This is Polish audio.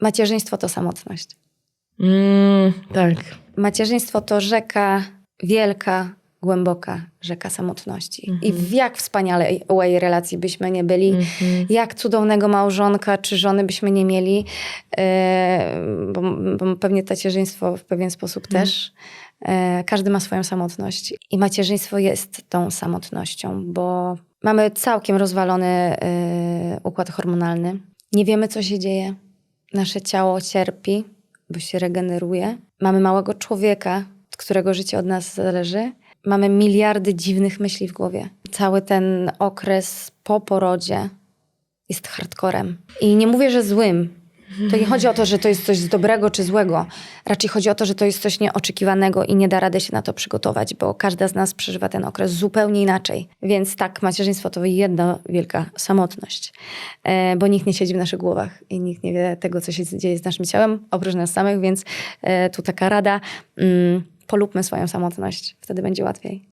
Macierzyństwo to samotność. Mm, tak. Macierzyństwo to rzeka wielka, głęboka rzeka samotności. I w jak wspaniałej relacji byśmy nie byli, jak cudownego małżonka czy żony byśmy nie mieli, e, bo, bo pewnie tacierzyństwo w pewien sposób też. E, każdy ma swoją samotność. I macierzyństwo jest tą samotnością, bo mamy całkiem rozwalony e, układ hormonalny. Nie wiemy, co się dzieje. Nasze ciało cierpi, bo się regeneruje. Mamy małego człowieka, od którego życie od nas zależy. Mamy miliardy dziwnych myśli w głowie. Cały ten okres po porodzie jest hardcorem. I nie mówię, że złym. To nie chodzi o to, że to jest coś dobrego czy złego. Raczej chodzi o to, że to jest coś nieoczekiwanego i nie da rady się na to przygotować, bo każda z nas przeżywa ten okres zupełnie inaczej. Więc tak, macierzyństwo to jedna wielka samotność, e, bo nikt nie siedzi w naszych głowach i nikt nie wie tego, co się dzieje z naszym ciałem, oprócz nas samych, więc e, tu taka rada, mm, polubmy swoją samotność, wtedy będzie łatwiej.